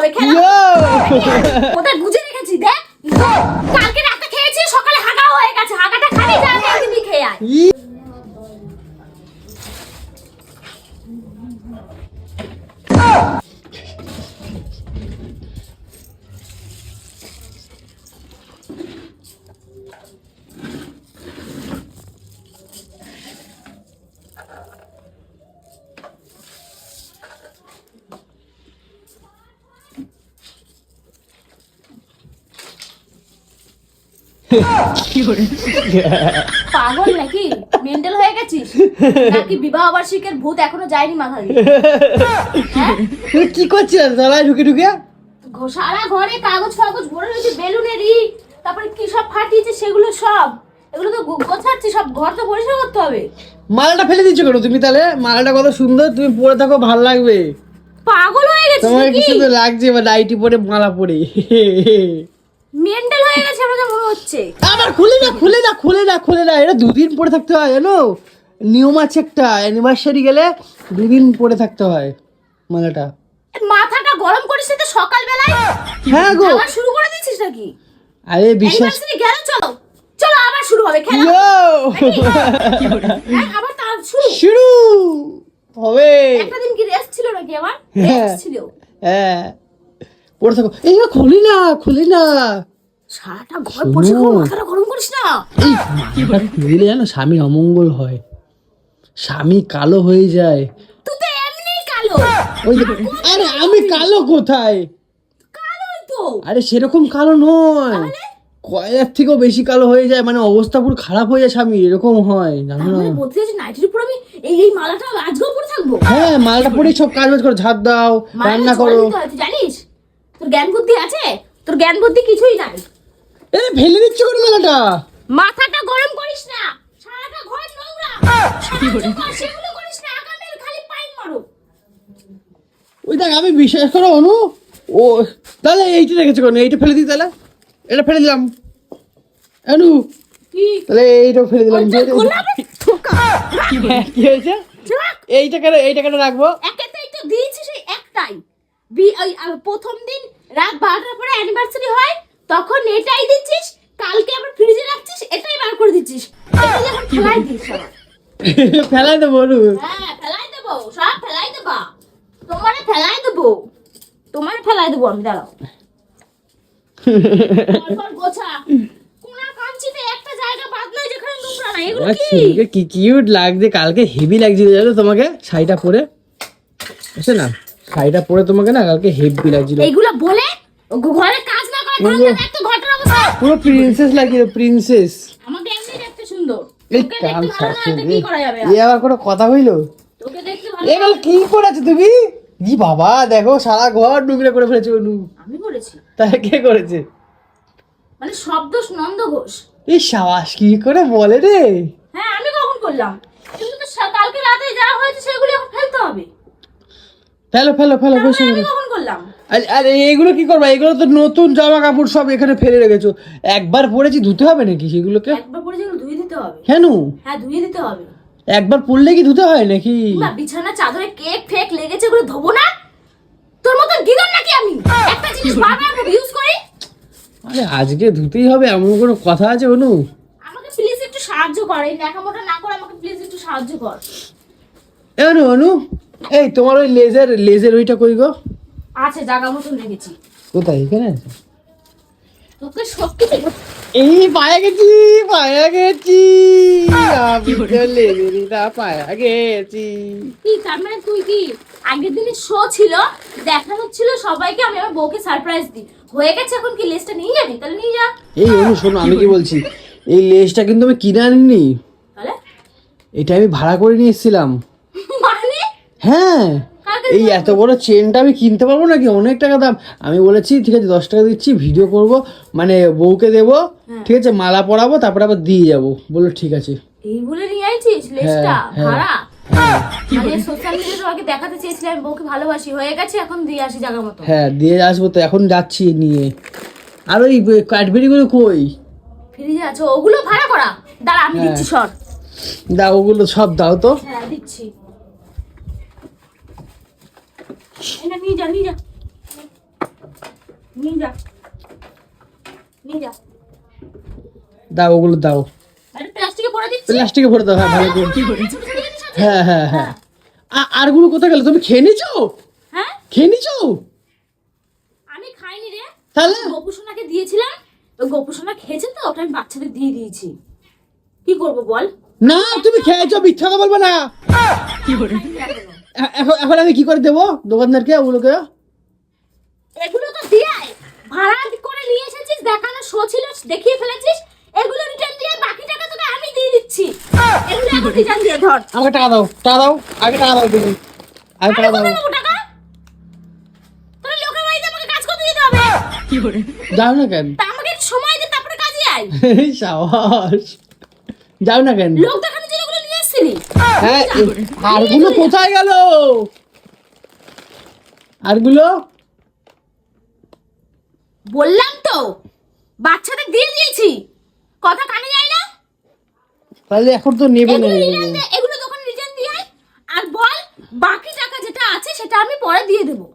হবে খেলা ওটা গুজে রেখেছি দেখ। কালকে রাতে খেয়েছি সকালে হাগা হয়ে গেছে। হাগাটা খালি যা একদিনই খেয়ে আয়। পাগল নাকি? মেন্টাল হয়ে গেছিস? নাকি বিবাহ বার্ষিকের ভূত এখনও যায়নি মাথা দিয়ে হ্যাঁ? কি করছিস? তলায় ঢুকে ঢুকে? সারা ঘরে কাগজ ফাগজ ভরে রয়েছে বেলুনের ই তারপরে কি সব ফাটিয়েছে সেগুলো সব? এগুলো তো গোছাচ্ছি সব ঘর তো পরিষ্কার করতে হবে। মালাটা ফেলে দিচ্ছ কেন তুমি তাহলে? মালাটা কত সুন্দর তুমি পরে থাকো ভালো লাগবে। পাগল হয়ে গেছে তোমার কি সুন্দর লাগছে বা নাইটি পরে মালা পরে। মেন্টাল হয়ে গেছে হচ্ছে? আবার খুলে না খুলে না খুলে না খুলে না। এটা দুদিন পরে থাকতে হয় জানো? নিয়ম আছে একটা অ্যানিভার্সারি গেলে দুদিন পরে থাকতে হয় মালাটা। মাথাটা গরম করিস তো সকালবেলায়? হ্যাঁ গো। আবার শুরু করে দিচ্ছিস নাকি? আরে বিশ্বাস গেল চলো। চলো আবার শুরু হবে খেলা! হ্যাঁ, আবার তার শুরু। শুরু হবে। একটা দিন কি রেস্ট ছিল নাকি আমার হ্যাঁ। রেস্ট ছিল। হ্যাঁ। পরে থাকো। এই খুলি না খুলি না। সারাটা ঘর করে মাথাটা গরম করিস না। দিলে জানো স্বামীর অমঙ্গল হয়। স্বামী কালো হয়ে যায়। তুই তো এমনি কালো। ওই আরে আমি কালো কোথায়? কালোই তো। আরে সেরকম কালো নয়। কয়লার থেকেও বেশি কালো হয়ে যায় মানে অবস্থা পুরো খারাপ হয়ে যায় স্বামী এরকম হয় জানো না? তাহলে বলতে চাইছি নাইটির উপর আমি এই এই মালাটা আজকেও পরে থাকব? হ্যাঁ মালটা পরে সব কাজ বাজ করো ঝাড় দাও রান্না করো। জানিস? তোর জ্ঞান বুদ্ধি আছে? তোর জ্ঞান বুদ্ধি কিছুই নাই। এ ফেলে দিচ্ছ কেন মালাটা? মাথাটা গরম করিস না সারাটা ঘর নোংরা। সেগুলো করিস না আগামী খালি পাইন মারো। ওই দেখ আমি বিশ্বাস করো অনু। ও তাহলে এইটা রেখেছো কেন? এইটা ফেলে দিই তাহলে? এটা ফেলে দিলাম। অনু। কি? তাহলে এইটাও ফেলে দিলাম। কি হয়েছে? এইটা কেন এইটা কেন রাখব? একেতেই তো দিয়েছি সেই একটাই। প্রথম দিন রাত বারোটার পরে অ্যানিভার্সারি হয়। তখন এটাই দিচ্ছিস কালকে আবার ফ্রিজে রাখছিস এটাই বার করে দিচ্ছিস। এটা যখন ফেলাই দিস ফেলাই দেবো হ্যাঁ ফেলাই দেবো সব ফেলাই দেবা। তোমারে ফেলাই দেবো। তোমারে ফেলাই দেবো আমি দাঁড়াও। গোছা। একটা জায়গা বাদ নাই যেখানে নোংরা নাই এগুলো আমার কি? কিউট লাগছে কালকে হেভি লাগছিল জানো তোমাকে? শাড়িটা পরে। আছে না? শাড়িটা পরে তোমাকে না কালকে হেভি লাগছিল। এইগুলো বলে ঘরে পুরো প্রিন্সেস লাগছিল প্রিন্সেস আমাকে এমনি দেখতে সুন্দর। এই এ আবার কোনো কথা হইল? এবার কি করেছ তুমি? বাবা দেখো সারা ঘর ডুবরে করে ফেলেছো অনু। আমি করেছি। তাহলে কে করেছে? মানে শব্দ নন্দ ঘোষ। এই সাবাস কি করে বলে রে? হ্যাঁ আমি কখন করলাম? কিন্তু তো কালকে রাতে যা হয়েছে সেগুলো এখন ফেলতে হবে। ফেলো ফেলো ফেলো বসে আমি কখন করলাম? আর এইগুলো কি করবা? এগুলো তো নতুন জামা কাপড় সব এখানে ফেলে রেখেছো। একবার পরেছি ধুতে হবে নাকি সেগুলোকে? একবার পরে যেগুলো ধুয়ে দিতে হবে। কেন? হ্যাঁ ধুয়ে দিতে হবে। একবার পরলে কি ধুতে হয় নাকি? বা বিছানা চাদরে কেক ফেক লেগেছে ওগুলো ধোবো না? তোর মতো গিদন নাকি আমি? একটা জিনিস বারবার ইউজ করি। আরে আজকে ধুতেই হবে এমন কোনো কথা আছে অনু? আমাকে প্লিজ একটু সাহায্য কর এই ন্যাকামোটা না করে আমাকে প্লিজ একটু সাহায্য কর। অনু অনু? এই তোমার ওই লেজার লেজার ওইটা কই গো? আছে জায়গা মতন রেখেছি। কোথায়? এখানে আছে? তোকে কিছু এই পায়া গেছি পায়া গেছি। আমি তো লেজারিটা পায়া গেছি। কি তার মানে তুই কি আগের দিনের শো ছিল? দেখানো ছিল সবাইকে আমি আমার বউকে সারপ্রাইজ দিই। হয়ে গেছে এখন কি লিস্টটা নিয়ে যাবি? তাহলে নিয়ে যা। এই অনু শোনো আমি কি বলছি? এই লেজটা কিন্তু আমি কিনে আনিনি। তাহলে? এটা আমি ভাড়া করে নিয়ে এসেছিলাম। মানে? হ্যাঁ। এই এত বড় চেনটা আমি কিনতে পারব নাকি? অনেক টাকা দাম। আমি বলেছি ঠিক আছে দশ টাকা দিচ্ছি ভিডিও করব মানে বউকে দেবো ঠিক আছে মালা পরাবো তারপরে আবার দিয়ে যাব। বলল ঠিক আছে। এই বলে নিয়ে আইছিস? লিস্টটা হ্যাঁ। ভাড়া? মানে সোশ্যাল মিডিয়ায় দেখাতে চেয়েছিলাম আমি বউকে ভালোবাসি। হয়ে গেছে এখন দিয়ে আসি জায়গা মতো। হ্যাঁ দিয়ে আসব তো এখন যাচ্ছি নিয়ে। আর ওই ক্যাডবেরিগুলো কই? ফ্রিজে আছে ওগুলো ভাড়া করা। দাঁড়া আমি দিচ্ছি সর। দাও ওগুলো সব দাও তো। হ্যাঁ দিচ্ছি। এটা নিয়ে যা নিয়ে যা। নিয়ে যা। নিয়ে যা। দাও ওগুলো দাও। আরে প্লাস্টিকে পড়ে দিচ্ছি? প্লাস্টিকে ভরে দাও হ্যাঁ ভালো করে। হ্যাঁ হ্যাঁ হ্যাঁ। আ- আরগুলো কোথায় গেল? তুমি খেয়ে নিছো হ্যাঁ? খেয়ে নিছো আমি খাইনি রে। তাহলে? গোপুসোনাকে দিয়েছিলাম। ওই গোপুসোনা খেয়েছে তো ওটা আমি বাচ্চাদের দিয়ে দিয়েছি। কি করব বল? না তুমি খেয়েছো মিথ্যা কথা বলবে না। এ- এখন এখন আমি কি করে দেবো? দোকানদারকে ওগুলোকে? এগুলো তো দিয়ে ভাড়া করে নিয়ে এসেছিস দেখানো শো ছিল দেখিয়ে ফেলেছিস এগুলো রিটার্ন দিয়ে বাকি টাকা তোকে আমি দিয়ে দিচ্ছি। এগুলো এখন রিটার্ন দিয়ে ধর। আমাকে টাকা দাও টাকা দাও আগে টাকা দাও তুমি আগে টাকা দাও। তোর লোকের বাড়িতে আমাকে কাজ করতে দিতে হবে। যাও না কেন? আমাকে সময় দে তারপরে কাজে আয়। সাবাস যাও না কেন? লোক হ্যাঁ কোথায় গেল? বললাম তো বাচ্চাদের দিয়ে দিয়েছি। কথা কানে যায় না? তাহলে এখন তো নেবে না। এগুলো দোকানে রিটার্ন দিয়ে আয় আর বল বাকি টাকা যেটা আছে সেটা আমি পরে দিয়ে দেবো।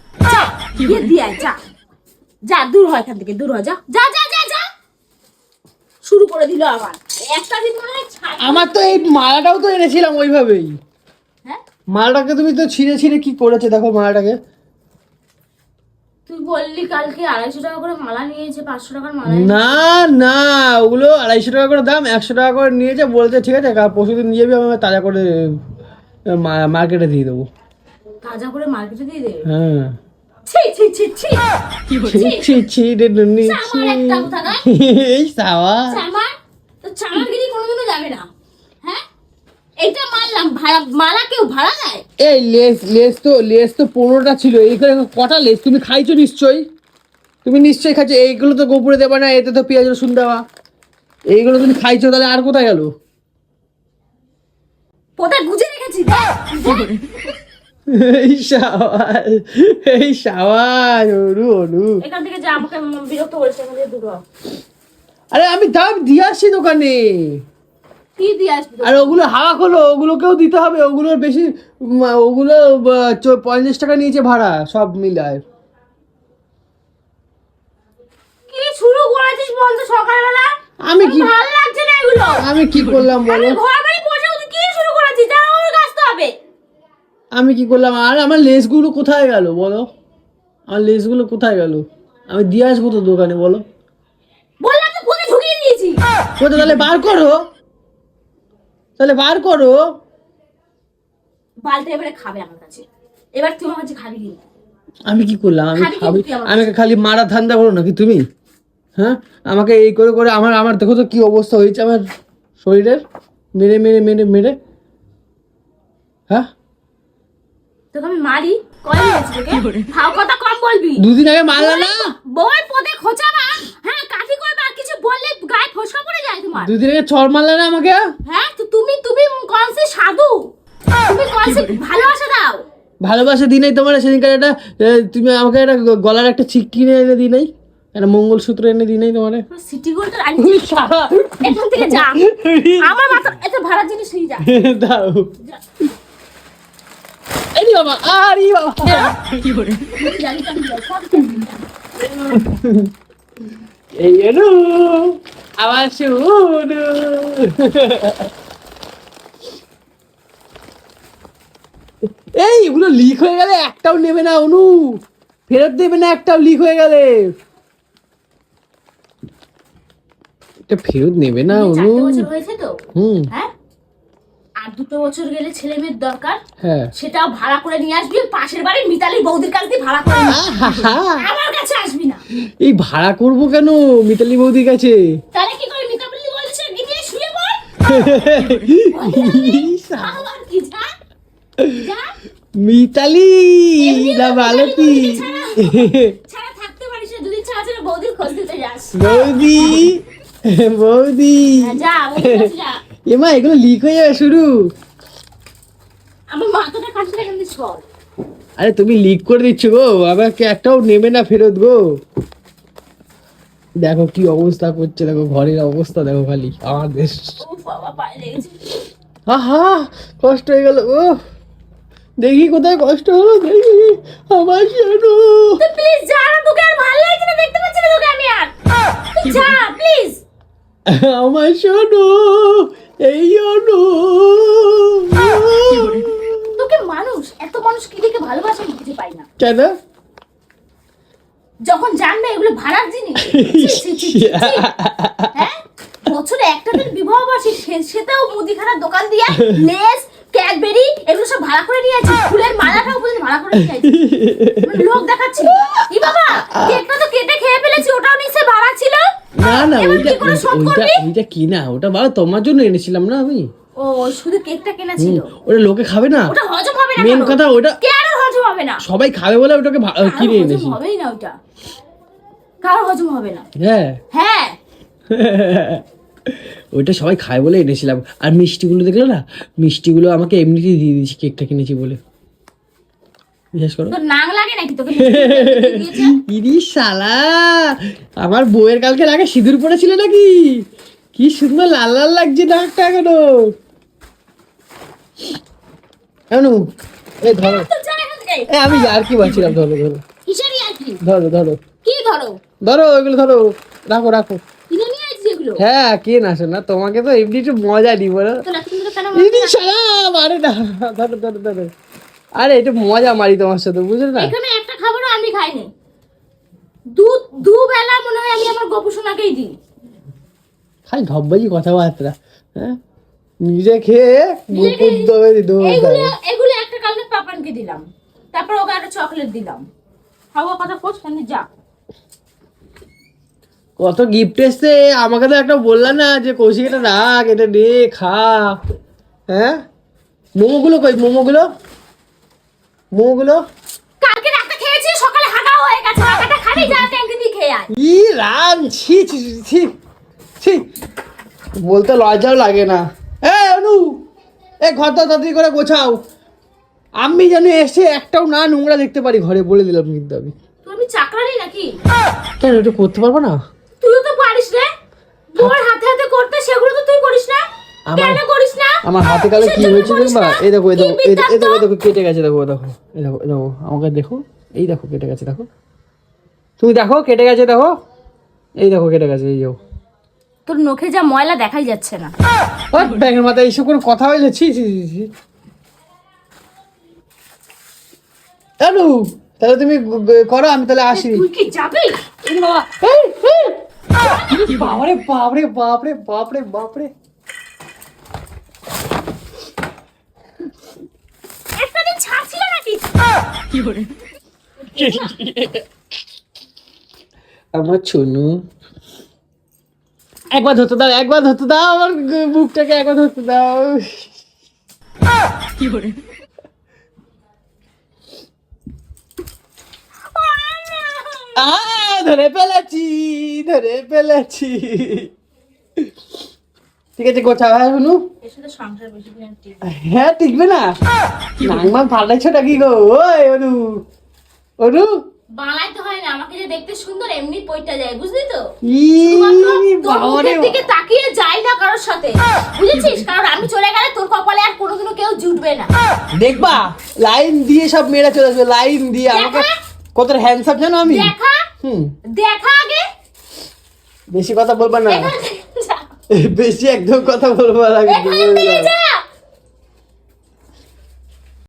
দিয়ে দিয়ে আয় যা। যা দূর হয় এখান থেকে দূর হয় যা। যা যা যা যা। শুরু করে দিল আবার। মনে হয় আমার তো এই মালাটাও তো এনেছিলাম ওইভাবেই হ্যাঁ মালাটাকে তুমি তো ছিঁড়ে ছিঁড়ে কি করেছে দেখো মালাটাকে তুই বললি কালকে আড়াইশো টাকা করে মালা নিয়েছে পাঁচশো টাকার মালা না না ওগুলো আড়াইশো টাকা করে দাম একশো টাকা করে নিয়েছে ঠিক আছে পরশু দিন নিয়ে যাবি আমি তাজা করে মার্কেটে দিয়ে দেবো তাজা করে মার্কেটে দিয়ে দেবে হ্যাঁ এই সাওয়া তো চামারগিরি কোনোদিনও যাবে না। হ্যাঁ? এটা মারলাম ভাড়া মালা কেউ ভাড়া দেয়? এই লেস লেস তো লেস তো পনেরোটা ছিল এইখানে কটা লেস? তুমি খাইছো নিশ্চয়ই? তুমি নিশ্চয়ই খাইছো এইগুলো তো গোপুরে দেবা না এতে তো পেঁয়াজ রসুন দেওয়া। এইগুলো তুমি খাইছো তাহলে আর কোথায় গেল? কোথায় গুজে রেখেছি। এই সাওয়াল এই সাওয়াল ওরু ওরু এখান থেকে যা আমাকে বিরক্ত করেছে এখান থেকে দূর হ। আরে আমি দাম দিয়ে আসছি দোকানে। কি দিয়ে আসবি আর ওগুলো হাওয়া খোলো ওগুলোকেও দিতে হবে। ওগুলোর বেশি ওগুলো পঞ্চাশ টাকা নিয়েছে ভাড়া সব মিলায়। কি শুরু করেছিস বলতো সকালবেলা? আমি কি ভালো লাগছে না এগুলো। আমি কি করলাম বলো? ঘর বাড়ি বসে কি শুরু করেছিস যা ওর কাজতে হবে। আমি কি করলাম? আর আমার লেসগুলো কোথায় গেল বলো? আমার লেসগুলো কোথায় গেল? আমি দিয়ে আসব তো দোকানে বলো বললাম তো কোথায় ঢুকিয়ে দিয়েছি কোথায় তাহলে বার করো। তাহলে বার করো। বালতি এবারে খাবে আমার কাছে। এবার তুই আমার কাছে খাবি কিন্তু আমি কি করলাম? আমি খাবি আমাকে খালি মারা ধান্দা করো নাকি তুমি? হ্যাঁ? আমাকে এই করে করে আমার আমার দেখো তো কি অবস্থা হয়েছে আমার শরীরের। মেরে মেরে মেরে মেরে। হ্যাঁ? তোকে আমি মারি কয় কথা কম বলবি। দুদিন আগে মারলা না? বই পদে খোঁচাবা হ্যাঁ কাঠি করবে আর কিছু বললে গায়ে ফসকা পড়ে যায় তোমার? দুদিন আগে চর মারলা না আমাকে? হ্যাঁ তো তুমি তুমি কনসে সাধু। তুমি কনসে ভালোবাসা দাও। ভালোবাসা দিই নাই তোমার সেদিনকার একটা তুমি আমাকে একটা গলার একটা চিক কিনে এনে দিই নাই? একটা মঙ্গলসূত্র এনে দিই নাই তোমার? সিটি গোল্ডের এখান থেকে যা। আমার মাথা এত ভাড়া জিনিস নিয়ে যা। দাও। এই বাবা আরে বাবা। জানি তো আমি যাই, এই এলো। শুনো এই এগুলো লিক হয়ে গেলে একটাও নেবে না অনু। ফেরত দেবে না একটাও লিক হয়ে গেলে। এটা ফেরত নেবে না অনু। হয়েছে তো? হুম। হ্যাঁ? আর দুটো বছর গেলে ছেলে মেয়ের দরকার। হ্যাঁ। সেটাও ভাড়া করে নিয়ে আসবি পাশের বাড়ির মিতালি বৌদির কাছ দিয়ে ভাড়া করে আমার কাছে আসবি না। এই ভাড়া করব কেন মিতালি বৌদির কাছে? বৌদির খোঁজ দিতে যাস। বৌদি বৌদি। এমা এগুলো লিক হয়ে যাবে শুরু। আমার মাথাটা আরে তুমি লিক করে দিচ্ছ গো আবার কে একটাও নেবে না ফেরত গো। দেখো কি অবস্থা করছে দেখো ঘরের অবস্থা দেখো খালি। আমার দেশ আহা কষ্ট হয়ে গেল ও দেখি কোথায় কষ্ট হলো দেখি। আমার জানো প্লিজ যা তোকে আর ভালো লাগছে না দেখতে পাচ্ছি না তোকে আমি আর। যা প্লিজ আমার শোনো এই অনু তোকে মানুষ এত মানুষ কি দেখে ভালোবাসে পাই না। কেন? যখন জানবে এগুলো ভাড়ার জিনিস। হ্যাঁ? বছরে একটা দিন বিবাহ বার্ষিক সেটাও মুদিখানার দোকান দিয়া লেস ক্যাডবেরি এগুলো সব ভাড়া করে নিয়ে আছে ফুলের মালাটাও পর্যন্ত ভাড়া করে নিয়ে আছে লোক দেখাচ্ছি ই বাবা কেকটা তো কেটে খেয়ে ফেলেছি ওটাও নিচে ভাড়া ছিল? না না ওইটা ওইটা ওইটা কি না ওটা বাবা তোমার জন্য এনেছিলাম না আমি? ও শুধু কেকটা কেনা ছিল? ওটা লোকে খাবে না। ওটা হজম হবে না মেন কথা ওটা কেন হবে না। সবাই খাবে বলে ওটাকে কিনে এনেছি? হবেই না ওটা। কারও হজম হবে না। হ্যাঁ। হ্যাঁ। ওইটা সবাই খায় বলে এনেছিলাম। আর মিষ্টিগুলো দেখল না মিষ্টিগুলো আমাকে এমনিতেই দিয়ে দিয়েছি কেকটা কিনেছি বলে। বিশ্বাস করো? তোর লাগে নাকি? তোকে ইরি শালা! আমার বউয়ের কালকে লাগে সিঁদুর পড়েছিল নাকি? কি সুন্দর লাল লাল লাগছে নাকটা এখনও। এমন এই ধরো। আমি আর কি বলছিলাম? ধরো ধরো। আর কি? ধরো ধরো। কি ধরো? ধরো ওইগুলো ধরো। রাখো রাখো। কিনে নিয়ে আসছি এগুলো? হ্যাঁ কে না শোনা তোমাকে তো এমনি একটু মজা নি? বলো না? ধরো ধরো ধরো। আরে একটু মজা মারি তোমার সাথে বুঝলে না? এখানে একটা খাবারও আমি খাইনি। দু দুবেলা মনে হয় আমি আমার গোপসোনাকেই দিই। খালি ঢব্বাজি কথাবার্তা হ্যাঁ? নিজে খেয়ে দবে এগুলো একটা কালকে পাপানকে দিলাম। তারপর ওকে একটা চকলেট দিলাম। খাওয়া কথা কোচ কেন যা। কত গিফট এসছে আমাকে তো একটা বললা না যে কৌশিক এটা রাখ এটা নে খা। হ্যাঁ? মোমোগুলো কই মোমোগুলো? মোমোগুলো? কালকে রাতে খেয়েছি সকালে হাগা হয়ে গেছে হাগাটা খাবি যা ট্যাঙ্কি দিয়ে খেয়ে আয়। ই রাম ছি ছি ছি, ছি বলতে লজ্জাও লাগে না। এ অনু! এ ঘর তাড়াতাড়ি করে গোছাও। আমি যেন এসে একটাও না নোংরা দেখতে পারি ঘরে বলে দিলাম কিন্তু আমি। তুই আমি চাকরানি নাকি? কেন এটা করতে পারব না? তুই তো পারিস রে তোর হাতে হাতে করতে সেগুলো তো তুই করিস না। আমার- কেন করিস না? আমার হাতে কালে কি হয়েছে দেখবা এই দেখো এই দেখো এই দেখো, দেখো কেটে গেছে দেখো দেখো এই দেখো এই দেখো আমাকে দেখো এই দেখো কেটে গেছে দেখো। তুমি দেখো কেটে গেছে দেখো। এই দেখো কেটে গেছে এই যাও তোর নখে যা ময়লা দেখাই যাচ্ছে না। ব্যাঙের মাথায় এইসব কোনো কথা হইলে ছি ছি ছি। জানু তাহলে তুমি করো আমি তাহলে আসি। তুই কি যাবি? এই বাবা, এই, এই। বাপরে বাপরে বাপরে বাপরে বাপরে। একটা দিন ছাড়ছিল নাকি? আমার চুনু একবার ধরতে দাও একবার ধরতে দাও আমার বুকটাকে একবার ধরতে দাও। আ, ধরে ফেলেছি ধরে ফেলেছি। ঠিক আছে গোছা ভাই শুনু? এর সাথে সংসার বেশি দিন আর টিকবে না। হ্যাঁ টিকবে না? পাল্টাইছোটা কি গো? ওই অনু। অনু? বানাইতে হয় না আমাকে যে দেখতে সুন্দর এমনি পইটা যায় বুঝলি তো? দিকে তাকিয়ে যাই না কারোর সাথে বুঝেছিস? কারণ আমি চলে গেলে তোর কপালে আর কোনোদিনও কেউ জুটবে না। দেখবা লাইন দিয়ে সব মেয়েরা চলে আসবে লাইন দিয়ে আমাকে। কত হ্যান্ডসাম জানো আমি? দেখা? হুম। দেখা আগে? বেশি কথা বলবা না। বেশি একদম কথা বলবা না